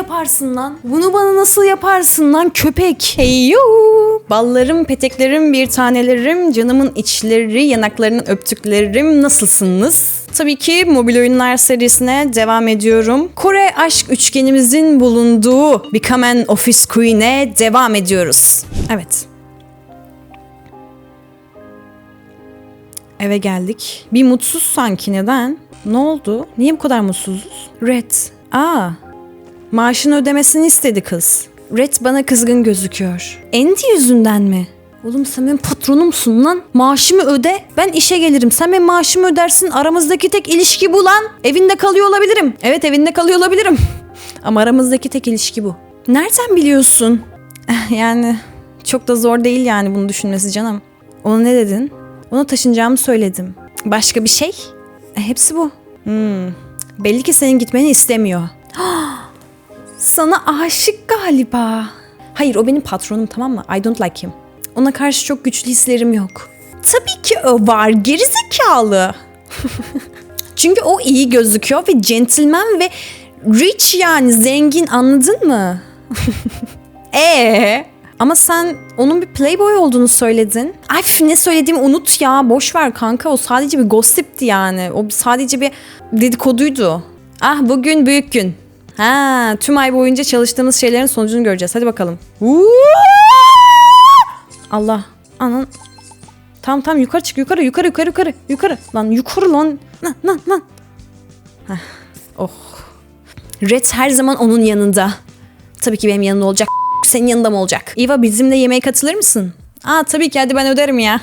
yaparsın lan? Bunu bana nasıl yaparsın lan köpek? Hey yo! Ballarım, peteklerim, bir tanelerim, canımın içleri, yanaklarının öptüklerim nasılsınız? Tabii ki mobil oyunlar serisine devam ediyorum. Kore aşk üçgenimizin bulunduğu Become an Office Queen'e devam ediyoruz. Evet. Eve geldik. Bir mutsuz sanki neden? Ne oldu? Niye bu kadar mutsuzuz? Red. Aa. Maaşın ödemesini istedi kız. Red bana kızgın gözüküyor. Andy yüzünden mi? Oğlum sen benim patronumsun lan. Maaşımı öde. Ben işe gelirim. Sen benim maaşımı ödersin. Aramızdaki tek ilişki bu lan. Evinde kalıyor olabilirim. Evet evinde kalıyor olabilirim. Ama aramızdaki tek ilişki bu. Nereden biliyorsun? Eh, Yani çok da zor değil yani bunu düşünmesi canım. Ona ne dedin? Ona taşınacağımı söyledim. Başka bir şey? E, hepsi bu. Hmm. Belli ki senin gitmeni istemiyor. Sana aşık galiba. Hayır o benim patronum tamam mı? I don't like him. Ona karşı çok güçlü hislerim yok. Tabii ki o var gerizekalı. Çünkü o iyi gözüküyor ve gentleman ve rich yani zengin anladın mı? Ee, ama sen onun bir playboy olduğunu söyledin. Ay ne söylediğimi unut ya. Boş ver kanka. O sadece bir gossipti yani. O sadece bir dedikoduydu. Ah bugün büyük gün. Ha, tüm ay boyunca çalıştığımız şeylerin sonucunu göreceğiz. Hadi bakalım. Allah. Anan. Tamam tamam yukarı çık yukarı yukarı yukarı yukarı yukarı. Lan yukarı lan. Lan lan lan. Heh, Oh. Red her zaman onun yanında. Tabii ki benim yanımda olacak. Senin yanında mı olacak? Eva bizimle yemeğe katılır mısın? Aa tabii ki hadi ben öderim ya.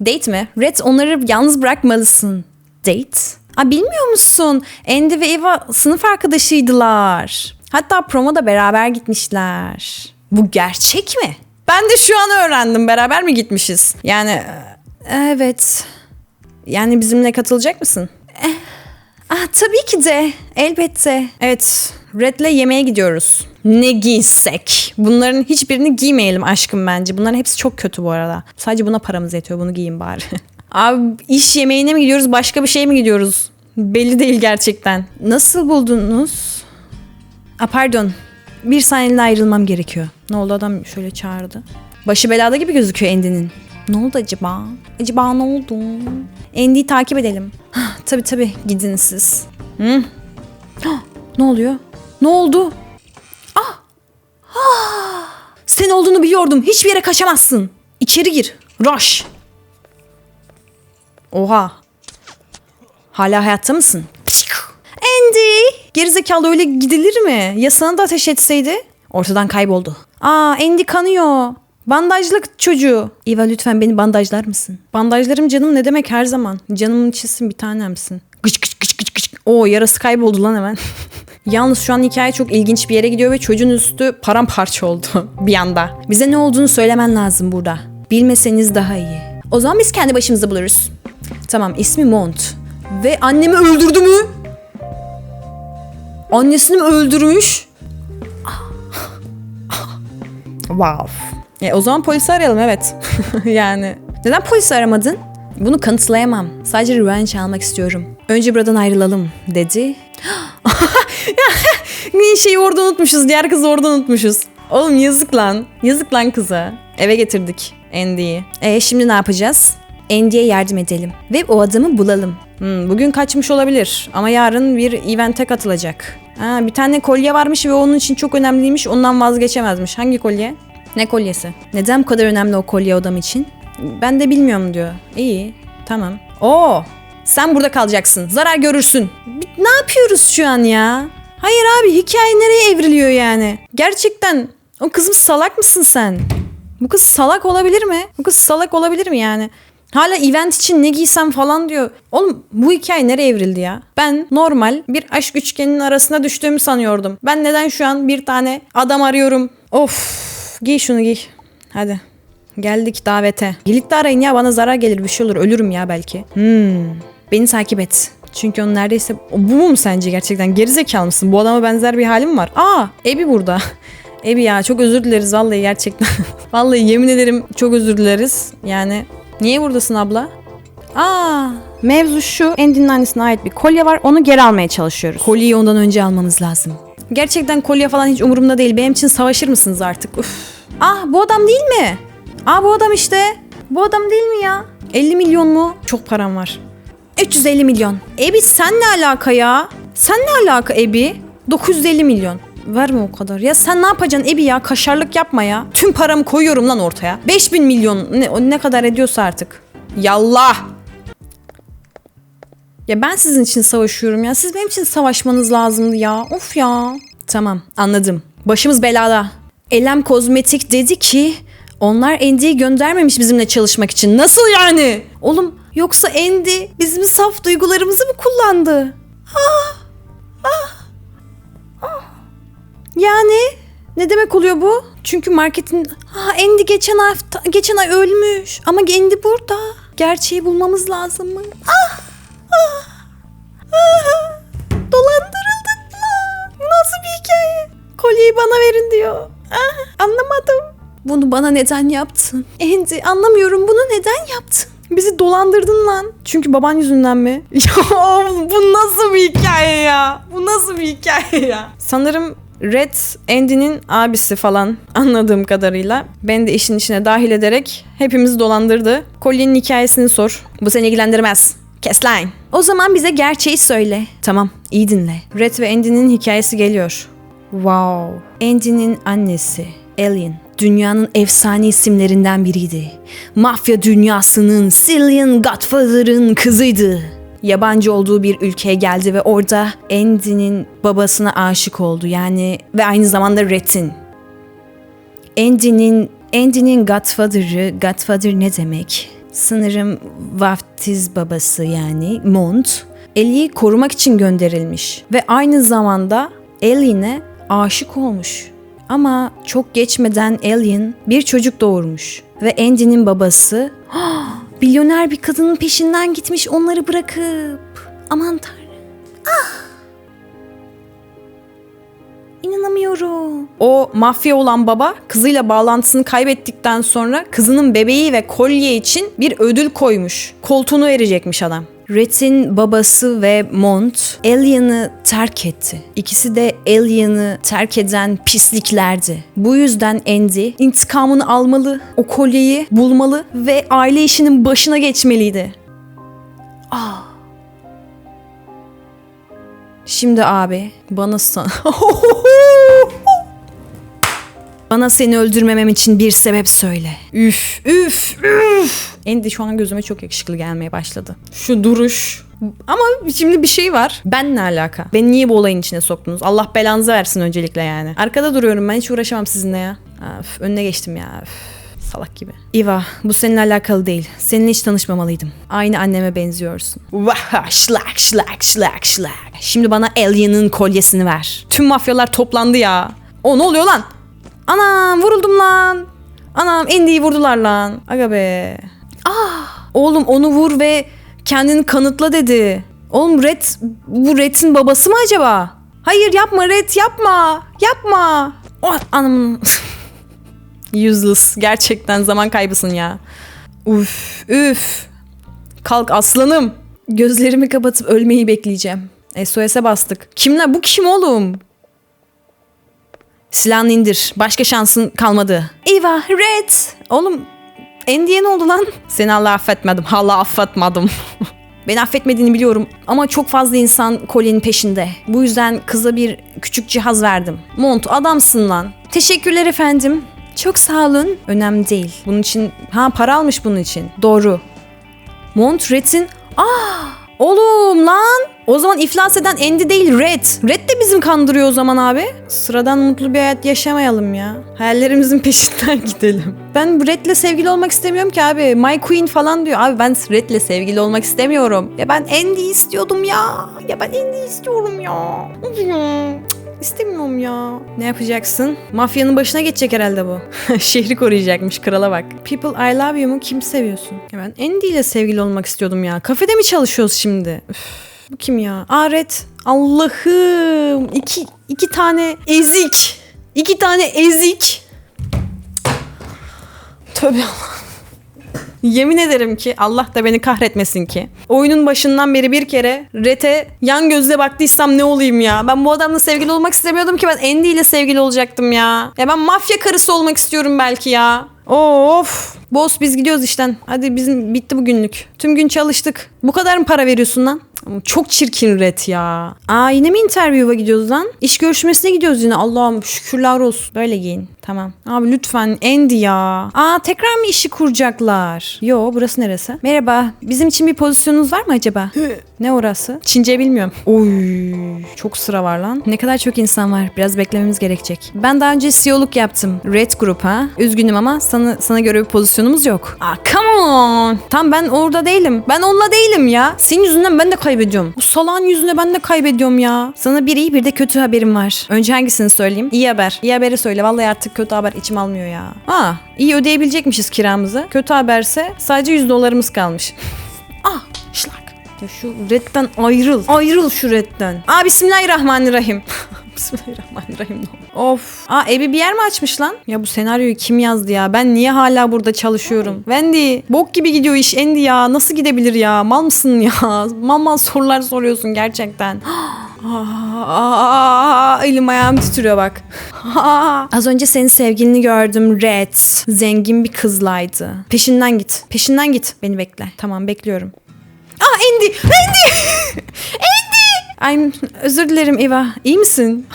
Date mi? Red onları yalnız bırakmalısın. Date? Aa bilmiyor musun? Andy ve Eva sınıf arkadaşıydılar. Hatta promoda beraber gitmişler. Bu gerçek mi? Ben de şu an öğrendim. Beraber mi gitmişiz? Yani e, evet. Yani bizimle katılacak mısın? Ah, tabii ki de. Elbette. Evet. Red'le yemeğe gidiyoruz. Ne giysek? Bunların hiçbirini giymeyelim aşkım bence. Bunların hepsi çok kötü bu arada. Sadece buna paramız yetiyor. Bunu giyin bari. Abi iş yemeğine mi gidiyoruz? Başka bir şeye mi gidiyoruz? Belli değil gerçekten. Nasıl buldunuz? Aa, pardon. Bir saniyeyle ayrılmam gerekiyor. Ne oldu adam şöyle çağırdı. Başı belada gibi gözüküyor Andy'nin. Ne oldu acaba? Acaba ne oldu? Andy'yi takip edelim. Hah, tabii tabii gidin siz. Hı? Hah, ne oluyor? Ne oldu? Ah! Ah! Sen olduğunu biliyordum. Hiçbir yere kaçamazsın. İçeri gir. Rush. Oha. Hala hayatta mısın? Andy! Gerizekalı öyle gidilir mi? Ya sana da ateş etseydi? Ortadan kayboldu. Aa Andy kanıyor. Bandajlık çocuğu. Eva lütfen beni bandajlar mısın? Bandajlarım canım ne demek her zaman. Canımın içisin bir tanemsin. Gıç gıç gıç gıç gıç. Oo yarası kayboldu lan hemen. Yalnız şu an hikaye çok ilginç bir yere gidiyor ve çocuğun üstü paramparça oldu bir anda. Bize ne olduğunu söylemen lazım burada. Bilmeseniz daha iyi. O zaman biz kendi başımıza buluruz. Tamam ismi Mont. Ve annemi öldürdü mü? Annesini mi öldürmüş? wow. E, o zaman polisi arayalım evet. yani. Neden polisi aramadın? Bunu kanıtlayamam. Sadece revenge almak istiyorum. Önce buradan ayrılalım dedi. Bir şeyi orada unutmuşuz. Diğer kızı orada unutmuşuz. Oğlum yazık lan. Yazık lan kıza. Eve getirdik Andy'yi. E şimdi ne yapacağız? Andy'ye yardım edelim. Ve o adamı bulalım. Hmm, bugün kaçmış olabilir ama yarın bir evente katılacak. Ha, bir tane kolye varmış ve onun için çok önemliymiş. Ondan vazgeçemezmiş. Hangi kolye? Ne kolyesi? Neden bu kadar önemli o kolye adam için? Ben de bilmiyorum diyor. İyi, tamam. Oo, sen burada kalacaksın. Zarar görürsün. Ne yapıyoruz şu an ya? Hayır abi hikaye nereye evriliyor yani? Gerçekten o kızım salak mısın sen? Bu kız salak olabilir mi? Bu kız salak olabilir mi yani? Hala event için ne giysem falan diyor. Oğlum bu hikaye nereye evrildi ya? Ben normal bir aşk üçgeninin arasına düştüğümü sanıyordum. Ben neden şu an bir tane adam arıyorum? Of giy şunu giy. Hadi. Geldik davete. Birlikte arayın ya bana zarar gelir bir şey olur. Ölürüm ya belki. Hmm. Beni takip et. Çünkü onun neredeyse... Bu mu sence gerçekten? Gerizekalı mısın? Bu adama benzer bir halim var. Aa Ebi burada. Ebi ya çok özür dileriz vallahi gerçekten. vallahi yemin ederim çok özür dileriz. Yani niye buradasın abla? Aa, mevzu şu. Andy'nin annesine ait bir kolye var. Onu geri almaya çalışıyoruz. Kolyeyi ondan önce almamız lazım. Gerçekten kolye falan hiç umurumda değil. Benim için savaşır mısınız artık? Uf. Ah bu adam değil mi? Aa bu adam işte. Bu adam değil mi ya? 50 milyon mu? Çok param var. 350 milyon. Ebi sen ne alaka ya? Sen ne alaka Ebi? 950 milyon. Verme o kadar. Ya sen ne yapacaksın Ebi ya? Kaşarlık yapma ya. Tüm paramı koyuyorum lan ortaya. 5000 milyon ne, ne kadar ediyorsa artık. Yallah. Ya ben sizin için savaşıyorum ya. Siz benim için savaşmanız lazımdı ya. Of ya. Tamam anladım. Başımız belada. Elem Kozmetik dedi ki onlar Andy'yi göndermemiş bizimle çalışmak için. Nasıl yani? Oğlum yoksa Andy bizim saf duygularımızı mı kullandı? Ah, ah. Yani ne demek oluyor bu? Çünkü marketin ah, Andy geçen hafta geçen ay ölmüş ama Andy burada. Gerçeği bulmamız lazım mı? Ah, Dolandırıldık lan. Bu Nasıl bir hikaye? Kolyeyi bana verin diyor. Ah, anlamadım. Bunu bana neden yaptın? Andy anlamıyorum bunu neden yaptın? Bizi dolandırdın lan. Çünkü baban yüzünden mi? Ya bu nasıl bir hikaye ya? Bu nasıl bir hikaye ya? Sanırım Red Andy'nin abisi falan anladığım kadarıyla. Beni de işin içine dahil ederek hepimizi dolandırdı. Kolyenin hikayesini sor. Bu seni ilgilendirmez. Kes lan. O zaman bize gerçeği söyle. Tamam, iyi dinle. Red ve Andy'nin hikayesi geliyor. Wow. Andy'nin annesi, Alien, dünyanın efsane isimlerinden biriydi. Mafya dünyasının Cillian Godfather'ın kızıydı. Yabancı olduğu bir ülkeye geldi ve orada Andy'nin babasına aşık oldu. Yani ve aynı zamanda Red'in. Andy'nin Andy'nin Godfather'ı, Godfather ne demek? Sanırım vaftiz babası yani Mont, Ellie'yi korumak için gönderilmiş ve aynı zamanda Ellie'ne aşık olmuş. Ama çok geçmeden Alien bir çocuk doğurmuş ve Andy'nin babası milyoner bir kadının peşinden gitmiş onları bırakıp. Aman tanrım. İnanamıyorum. O mafya olan baba kızıyla bağlantısını kaybettikten sonra kızının bebeği ve kolye için bir ödül koymuş. Koltuğunu verecekmiş adam. Rhett'in babası ve Mont Alien'ı terk etti. İkisi de Alien'ı terk eden pisliklerdi. Bu yüzden Andy intikamını almalı, o kolyeyi bulmalı ve aile işinin başına geçmeliydi. Şimdi abi bana sana... bana seni öldürmemem için bir sebep söyle. Üf üf üf. Andy şu an gözüme çok yakışıklı gelmeye başladı. Şu duruş. Ama şimdi bir şey var. Ben ne alaka? Beni niye bu olayın içine soktunuz? Allah belanızı versin öncelikle yani. Arkada duruyorum ben hiç uğraşamam sizinle ya. Öf, önüne geçtim ya. Üf. Salak gibi. Iva bu seninle alakalı değil. Seninle hiç tanışmamalıydım. Aynı anneme benziyorsun. Vah şlak şlak şlak şlak. Şimdi bana Alien'ın kolyesini ver. Tüm mafyalar toplandı ya. O ne oluyor lan? Anam vuruldum lan. Anam Andy'yi vurdular lan. Aga be. Ah oğlum onu vur ve kendini kanıtla dedi. Oğlum Red bu Red'in babası mı acaba? Hayır yapma Red yapma. Yapma. Oh, anam. Useless. Gerçekten zaman kaybısın ya. Uf, üf. Kalk aslanım. Gözlerimi kapatıp ölmeyi bekleyeceğim. SOS'e bastık. Kimler? Bu kim oğlum? Silahını indir. Başka şansın kalmadı. Eva, Red. Oğlum Andy'ye ne oldu lan? Seni Allah affetmedim. Hala affetmedim. Beni affetmediğini biliyorum ama çok fazla insan kolyenin peşinde. Bu yüzden kıza bir küçük cihaz verdim. Mont adamsın lan. Teşekkürler efendim. Çok sağ olun. Önemli değil. Bunun için... Ha para almış bunun için. Doğru. Mont Red'in... Aa! Oğlum lan! O zaman iflas eden Andy değil Red. Red de bizim kandırıyor o zaman abi. Sıradan mutlu bir hayat yaşamayalım ya. Hayallerimizin peşinden gidelim. Ben Red'le sevgili olmak istemiyorum ki abi. My Queen falan diyor. Abi ben Red'le sevgili olmak istemiyorum. Ya ben Andy istiyordum ya. Ya ben Andy istiyorum ya. İstemiyorum ya. Ne yapacaksın? Mafyanın başına geçecek herhalde bu. Şehri koruyacakmış krala bak. People I love you mu kim seviyorsun? Ya ben Andy ile sevgili olmak istiyordum ya. Kafede mi çalışıyoruz şimdi? Üf, bu kim ya? Aa Red. Allah'ım. İki, iki tane ezik. İki tane ezik. Tövbe Allah. Yemin ederim ki Allah da beni kahretmesin ki. Oyunun başından beri bir kere Rete yan gözle baktıysam ne olayım ya. Ben bu adamla sevgili olmak istemiyordum ki ben Andy ile sevgili olacaktım ya. Ya ben mafya karısı olmak istiyorum belki ya. Of. Boss biz gidiyoruz işten. Hadi bizim bitti bugünlük. Tüm gün çalıştık. Bu kadar mı para veriyorsun lan? Çok çirkin ret ya. Aa yine mi interview'a gidiyoruz lan? İş görüşmesine gidiyoruz yine. Allah'ım şükürler olsun. Böyle giyin. Tamam. Abi lütfen Andy ya. Aa tekrar mı işi kuracaklar? Yo burası neresi? Merhaba. Bizim için bir pozisyonunuz var mı acaba? ne orası? Çince bilmiyorum. Oy çok sıra var lan. Ne kadar çok insan var. Biraz beklememiz gerekecek. Ben daha önce CEO'luk yaptım. Red Group ha. Üzgünüm ama sana sana göre bir pozisyonumuz yok. Aa come on. Tam ben orada değilim. Ben onunla değilim ya. Senin yüzünden ben de kaybediyorum. Bu salağın yüzünden ben de kaybediyorum ya. Sana bir iyi bir de kötü haberim var. Önce hangisini söyleyeyim? İyi haber. İyi haberi söyle. Vallahi artık kötü haber içim almıyor ya. Ha, iyi ödeyebilecekmişiz kiramızı. Kötü haberse sadece 100 dolarımız kalmış. ah, şlak. Ya şu redden ayrıl. Ayrıl şu redden. Aa bismillahirrahmanirrahim. Bismillahirrahmanirrahim. Of. Aa Ebi bir yer mi açmış lan? Ya bu senaryoyu kim yazdı ya? Ben niye hala burada çalışıyorum? Wendy bok gibi gidiyor iş Andy ya. Nasıl gidebilir ya? Mal mısın ya? Mal mal sorular soruyorsun gerçekten. Aa, elim ayağım titriyor bak. Az önce senin sevgilini gördüm Red. Zengin bir kızlaydı. Peşinden git. Peşinden git. Beni bekle. Tamam bekliyorum. Aa Andy! Andy! Andy! Ay özür dilerim Eva. İyi misin?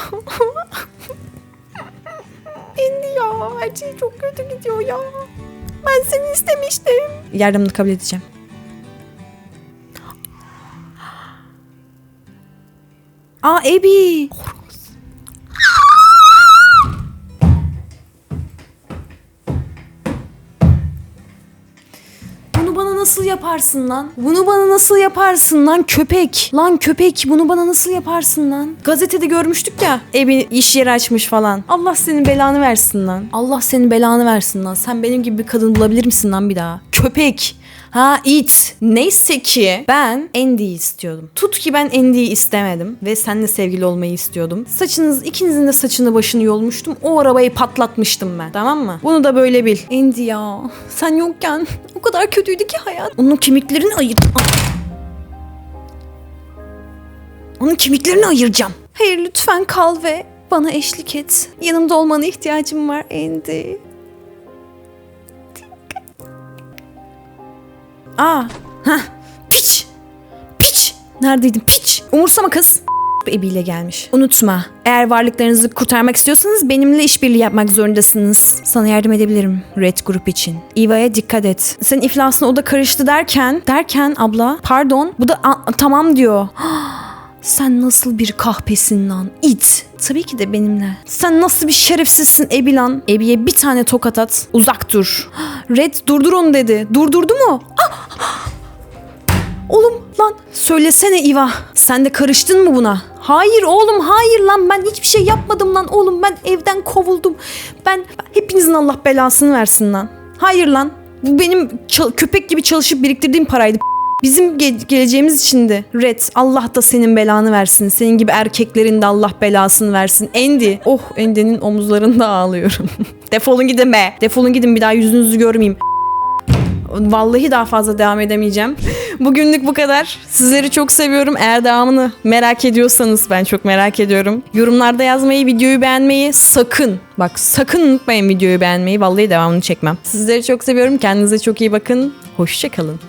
Andy ya her şey çok kötü gidiyor ya. Ben seni istemiştim. Yardımını kabul edeceğim. Aa. Bunu yaparsın lan? Bunu bana nasıl yaparsın lan köpek? Lan köpek bunu bana nasıl yaparsın lan? Gazetede görmüştük ya evi iş yeri açmış falan. Allah senin belanı versin lan. Allah senin belanı versin lan. Sen benim gibi bir kadın bulabilir misin lan bir daha? Köpek. Ha it. Neyse ki ben Andy'yi istiyordum. Tut ki ben Andy'yi istemedim ve seninle sevgili olmayı istiyordum. Saçınız ikinizin de saçını başını yolmuştum. O arabayı patlatmıştım ben. Tamam mı? Bunu da böyle bil. Andy ya sen yokken o kadar kötüydü ki hayat. Onun kemiklerini ayır. Onun kemiklerini ayıracağım. Hayır lütfen kal ve bana eşlik et. Yanımda olmana ihtiyacım var Andy. Aa, ha, piç, piç. Neredeydin piç? Umursama kız. Ebi ile gelmiş. Unutma, eğer varlıklarınızı kurtarmak istiyorsanız benimle işbirliği yapmak zorundasınız. Sana yardım edebilirim Red Group için. Eva'ya dikkat et. Senin iflasına o da karıştı derken, derken abla, pardon, bu da tamam diyor. Sen nasıl bir kahpesin lan? İt. Tabii ki de benimle. Sen nasıl bir şerefsizsin Ebi lan? Ebi'ye bir tane tokat at. Uzak dur. Red durdur onu dedi. Durdurdu mu? Ah! Oğlum lan söylesene Iva. Sen de karıştın mı buna? Hayır oğlum hayır lan ben hiçbir şey yapmadım lan oğlum ben evden kovuldum. Ben hepinizin Allah belasını versin lan. Hayır lan bu benim köpek gibi çalışıp biriktirdiğim paraydı. Bizim ge- geleceğimiz içindi. Red Allah da senin belanı versin. Senin gibi erkeklerin de Allah belasını versin. Andy. Oh Andy'nin omuzlarında ağlıyorum. Defolun gidin be. Defolun gidin bir daha yüzünüzü görmeyeyim. Vallahi daha fazla devam edemeyeceğim. Bugünlük bu kadar. Sizleri çok seviyorum. Eğer devamını merak ediyorsanız ben çok merak ediyorum. Yorumlarda yazmayı, videoyu beğenmeyi sakın. Bak sakın unutmayın videoyu beğenmeyi. Vallahi devamını çekmem. Sizleri çok seviyorum. Kendinize çok iyi bakın. Hoşçakalın.